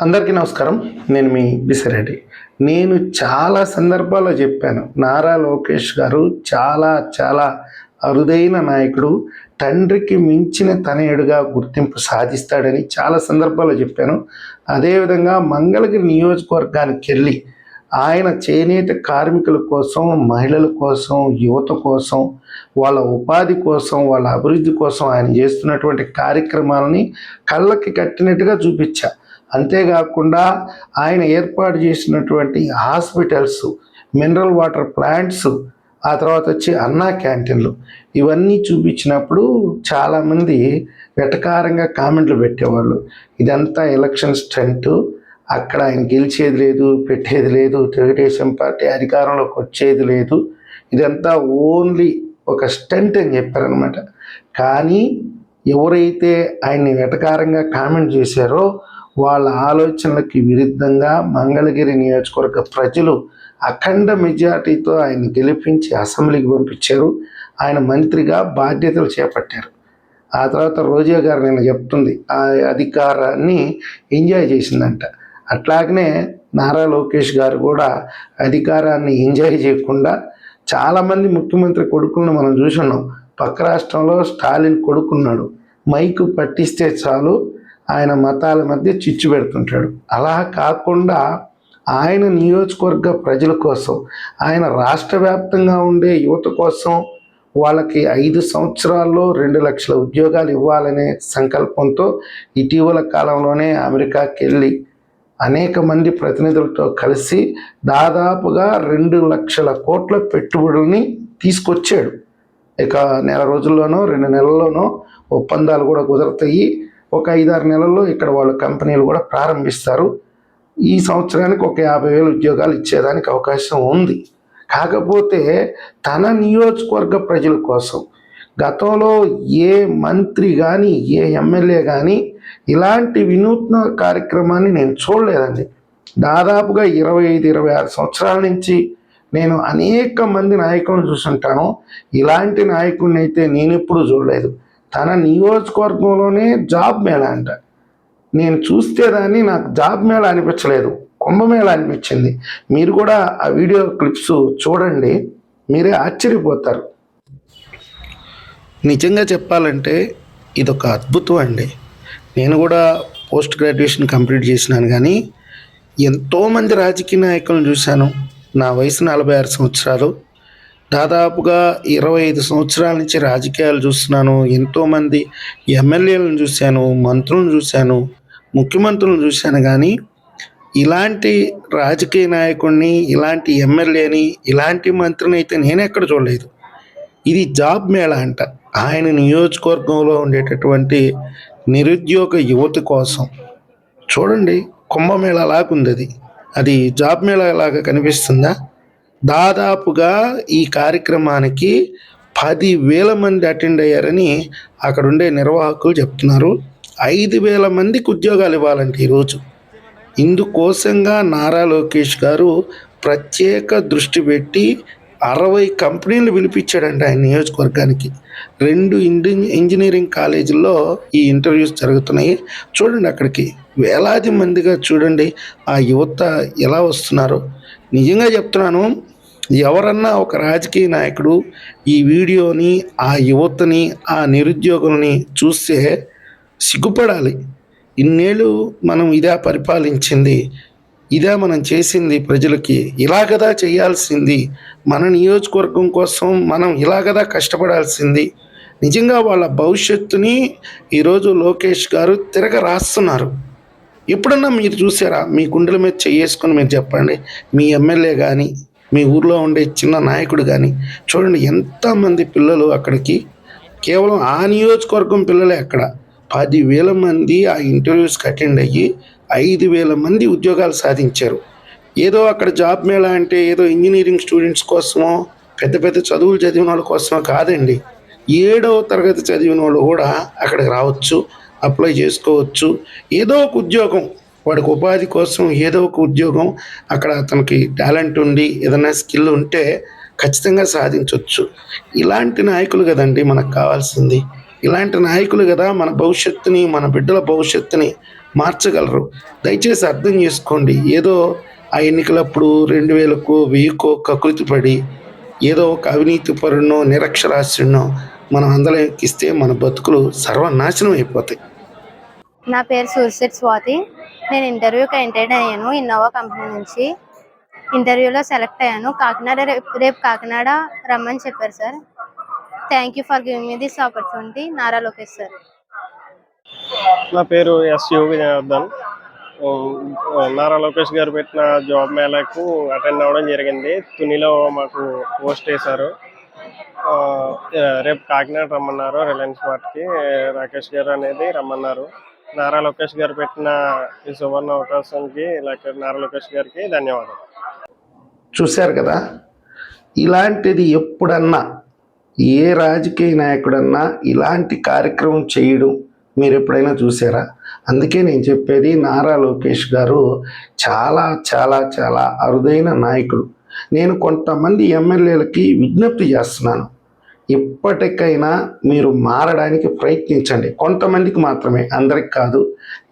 అందరికీ నమస్కారం. నేను మీ బిసిరెడ్డి. నేను చాలా సందర్భాల్లో చెప్పాను. నారా లోకేష్ గారు చాలా చాలా అరుదైన నాయకుడు. తండ్రికి మించిన తనయుడుగా గుర్తింపు సాధిస్తాడని చాలా సందర్భాల్లో చెప్పాను. అదేవిధంగా మంగళగిరి నియోజకవర్గానికి వెళ్ళి ఆయన చేనేత కార్మికుల కోసం మహిళల కోసం యువత కోసం వాళ్ళ ఉపాధి కోసం వాళ్ళ అభివృద్ధి కోసం ఆయన చేస్తున్నటువంటి కార్యక్రమాలని కళ్ళకి కట్టినట్టుగా చూపించా. అంతేకాకుండా ఆయన ఏర్పాటు చేసినటువంటి హాస్పిటల్స్ మినరల్ వాటర్ ప్లాంట్స్ ఆ తర్వాత వచ్చి అన్నా క్యాంటీన్లు ఇవన్నీ చూపించినప్పుడు చాలామంది వెటకారంగా కామెంట్లు పెట్టేవాళ్ళు. ఇదంతా ఎలక్షన్ స్టంట్. అక్కడ ఆయన గెలిచేది లేదు పెట్టేది లేదు తెలుగుదేశం పార్టీ అధికారంలోకి వచ్చేది లేదు. ఇదంతా ఓన్లీ ఒక స్టంట్ అని చెప్పారనమాట కానీ ఎవరైతే ఆయన్ని వెటకారంగా కామెంట్ చేశారో వాళ్ళ ఆలోచనలకి విరుద్ధంగా మంగళగిరి నియోజకవర్గ ప్రజలు అఖండ మెజార్టీతో ఆయన గెలిపించి అసెంబ్లీకి పంపించారు. ఆయన మంత్రిగా బాధ్యతలు చేపట్టారు. ఆ తర్వాత రోజా గారు నేను చెప్తుంది ఆ అధికారాన్ని ఎంజాయ్ చేసిందంట. అట్లాగనే నారా లోకేష్ గారు కూడా అధికారాన్ని ఎంజాయ్ చేయకుండా చాలామంది ముఖ్యమంత్రి కొడుకులను మనం చూసున్నాం పక్క రాష్ట్రంలో స్టాలిన్ కొడుకున్నాడు. మైకు పట్టిస్తే చాలు ఆయన మతాల మధ్య చిచ్చు పెడుతుంటాడు. అలా కాకుండా ఆయన నియోజకవర్గ ప్రజల కోసం ఆయన రాష్ట్ర వ్యాప్తంగా ఉండే యువత కోసం వాళ్ళకి ఐదు సంవత్సరాల్లో రెండు లక్షల ఉద్యోగాలు ఇవ్వాలనే సంకల్పంతో ఇటీవల కాలంలోనే అమెరికాకి వెళ్ళి అనేక మంది ప్రతినిధులతో కలిసి దాదాపుగా రెండు లక్షల కోట్ల పెట్టుబడుల్ని తీసుకొచ్చాడు. ఇక నెల రోజుల్లోనో రెండు నెలల్లోనో ఒప్పందాలు కూడా కుదురుతాయి. ఒక ఐదారు నెలల్లో ఇక్కడ వాళ్ళ కంపెనీలు కూడా ప్రారంభిస్తారు. ఈ సంవత్సరానికి ఒక యాభై వేల ఉద్యోగాలు ఇచ్చేదానికి అవకాశం ఉంది. కాకపోతే తన నియోజకవర్గ ప్రజల కోసం గతంలో ఏ మంత్రి కానీ ఏ ఎమ్మెల్యే కానీ ఇలాంటి వినూత్న కార్యక్రమాన్ని నేను చూడలేదండి. దాదాపుగా ఇరవై ఐదు ఇరవై ఆరు సంవత్సరాల నుంచి నేను అనేక మంది నాయకులను చూసుంటాను. ఇలాంటి నాయకుడిని అయితే నేను ఎప్పుడూ చూడలేదు. తన నియోజకవర్గంలోనే జాబ్ మేళ అంట. నేను చూస్తే దాన్ని నాకు జాబ్ మేళ అనిపించలేదు. కుంభమేళ అనిపించింది. మీరు కూడా ఆ వీడియో క్లిప్స్ చూడండి. మీరే ఆశ్చర్యపోతారు. నిజంగా చెప్పాలంటే ఇదొక అద్భుతం అండి. నేను కూడా పోస్ట్ గ్రాడ్యుయేషన్ కంప్లీట్ చేసినాను కానీ ఎంతోమంది రాజకీయ నాయకులను చూశాను. నా వయసు నలభై ఆరు సంవత్సరాలు. దాదాపుగా ఇరవై ఐదు సంవత్సరాల నుంచి రాజకీయాలు చూస్తున్నాను. ఎంతోమంది ఎమ్మెల్యేలను చూశాను మంత్రులను చూశాను ముఖ్యమంత్రులను చూశాను. కానీ ఇలాంటి రాజకీయ నాయకుడిని ఇలాంటి ఎమ్మెల్యేని ఇలాంటి మంత్రిని అయితే నేను ఎక్కడ చూడలేదు. ఇది జాబ్ మేళా అంట. ఆయన నియోజకవర్గంలో ఉండేటటువంటి నిరుద్యోగ యువత కోసం. చూడండి కుంభమేళ లాగా ఉంది అది. అది జాబ్ మేళా లాగా కనిపిస్తుందా? దాదాపుగా ఈ కార్యక్రమానికి పది వేల మంది అటెండ్ అయ్యారని అక్కడ ఉండే నిర్వాహకులు చెప్తున్నారు. ఐదు వేల మందికి ఉద్యోగాలు ఇవ్వాలంటే ఈరోజు ఇందుకోసంగా నారా లోకేష్ గారు ప్రత్యేక దృష్టి పెట్టి అరవై కంపెనీలు పిలిపించాడంట ఆయన నియోజకవర్గానికి. రెండు ఇండి ఇంజనీరింగ్ కాలేజీల్లో ఈ ఇంటర్వ్యూస్ జరుగుతున్నాయి. చూడండి అక్కడికి. వేలాది మందిగా చూడండి ఆ యువత ఎలా వస్తున్నారో. నిజంగా చెప్తున్నాను ఎవరన్నా ఒక రాజకీయ నాయకుడు ఈ వీడియోని ఆ యువతని ఆ నిరుద్యోగులని చూస్తే సిగ్గుపడాలి. ఇన్నేళ్ళు మనం ఇదే పరిపాలించింది ఇదే మనం చేసింది ప్రజలకి ఇలాగదా చేయాల్సింది మన నియోజకవర్గం కోసం మనం ఇలాగదా కష్టపడాల్సింది. నిజంగా వాళ్ళ భవిష్యత్తుని ఈరోజు లోకేష్ గారు తిరగ రాస్తున్నారు. ఎప్పుడన్నా మీరు చూసారా? మీ గుండెల మీద చేసుకొని మీరు చెప్పండి. మీ ఎమ్మెల్యే కానీ మీ ఊర్లో ఉండే చిన్న నాయకుడు కానీ చూడండి ఎంతమంది పిల్లలు అక్కడికి. కేవలం ఆ నియోజకవర్గం పిల్లలే అక్కడ. పదివేల మంది ఆ ఇంటర్వ్యూస్కి అటెండ్ అయ్యి ఐదు వేల మంది ఉద్యోగాలు సాధించారు. ఏదో అక్కడ జాబ్ మేళా అంటే ఏదో ఇంజనీరింగ్ స్టూడెంట్స్ కోసమో పెద్ద పెద్ద చదువులు చదివిన వాళ్ళ కోసమో కాదండి. ఏడవ తరగతి చదివిన వాళ్ళు కూడా అక్కడికి రావచ్చు. అప్లై చేసుకోవచ్చు. ఏదో ఒక ఉద్యోగం. వాడికి ఉపాధి కోసం ఏదో ఒక ఉద్యోగం. అక్కడ అతనికి టాలెంట్ ఉండి ఏదైనా స్కిల్ ఉంటే ఖచ్చితంగా సాధించవచ్చు ఇలాంటి నాయకులు కదండి మనకు కావాల్సింది. ఇలాంటి నాయకులు కదా మన భవిష్యత్తుని మన బిడ్డల భవిష్యత్తుని మార్చగలరు. దయచేసి అర్థం చేసుకోండి. ఏదో ఆ ఎన్నికలప్పుడు రెండు వేలకు వెయ్యికో కకృతి పడి ఏదో ఒక అవినీతి పరుణో నిరక్షరాస్యుడినో మనం అందరం ఎక్కిస్తే మన బతుకులు సర్వనాశనం అయిపోతాయి. నా పేరు సూర్యశెట్ స్వాతి. నేను ఇంటర్వ్యూకి ఎంటర్డ్ అయ్యాను ఇన్నోవా కంపెనీ నుంచి. ఇంటర్వ్యూలో సెలెక్ట్ అయ్యాను. కాకినాడ రేపు రేపు కాకినాడ రమ్మని చెప్పారు sir. Thank you for giving me this opportunity. Nara Lokesh sir. నా పేరు ఎస్ యోగి జనార్దన్ నారా లోకేష్ గారు పెట్టిన జాబ్ మేళకు అటెండ్ అవ్వడం జరిగింది. తునిలో మాకు పోస్ట్ వేశారు. ఆ, రేపు కాకినాడ రమ్మన్నారు రిలయన్స్ మార్ట్కి. రాకేష్ గారు అనేది రమ్మన్నారు. నారా లోకేష్ గారు పెట్టిన ఈ సువర్ణ అవకాశానికి లేక నారా లోకేష్ గారికి ధన్యవాదాలు. చూశారు కదా? ఇలాంటిది ఎప్పుడన్నా ఏ రాజకీయ నాయకుడన్నా ఇలాంటి కార్యక్రమం చేయడం మీరు ఎప్పుడైనా చూసారా అందుకే నేను చెప్పేది నారా లోకేష్ గారు చాలా చాలా చాలా అరుదైన నాయకుడు. నేను కొంతమంది ఎమ్మెల్యేలకి విజ్ఞప్తి చేస్తున్నాను. ఇప్పటికైనా మీరు మారడానికి ప్రయత్నించండి. కొంతమందికి మాత్రమే అందరికి కాదు.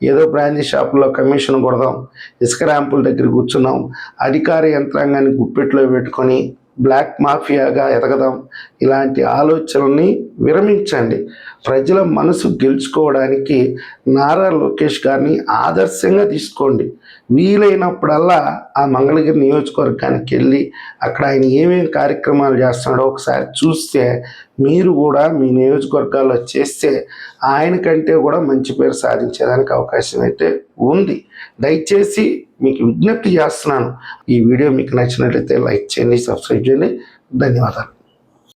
ఏదో బ్రాంచీ షాపులో కమిషన్ కొడదాం ఇసుక ర్యాంపుల దగ్గర కూర్చున్నాం అధికార యంత్రాంగాన్ని గుప్పెట్లో పెట్టుకొని బ్లాక్ మాఫియాగా ఎదగదాం. ఇలాంటి ఆలోచనల్ని విరమించండి. ప్రజల మనసు గెలుచుకోవడానికి నారా లోకేష్ గారిని ఆదర్శంగా తీసుకోండి. వీలైనప్పుడల్లా ఆ మంగళగిరి నియోజకవర్గానికి వెళ్ళి అక్కడ ఆయన ఏమేమి కార్యక్రమాలు చేస్తున్నాడో ఒకసారి చూస్తే మీరు కూడా మీ నియోజకవర్గాల్లో చేస్తే ఆయన కంటే కూడా మంచి పేరు సాధించేదానికి అవకాశం అయితే ఉంది. దయచేసి మీకు విజ్ఞప్తి చేస్తున్నాను. ఈ వీడియో మీకు నచ్చినట్లయితే లైక్ చేయండి సబ్స్క్రైబ్ చేయండి. ధన్యవాదాలు.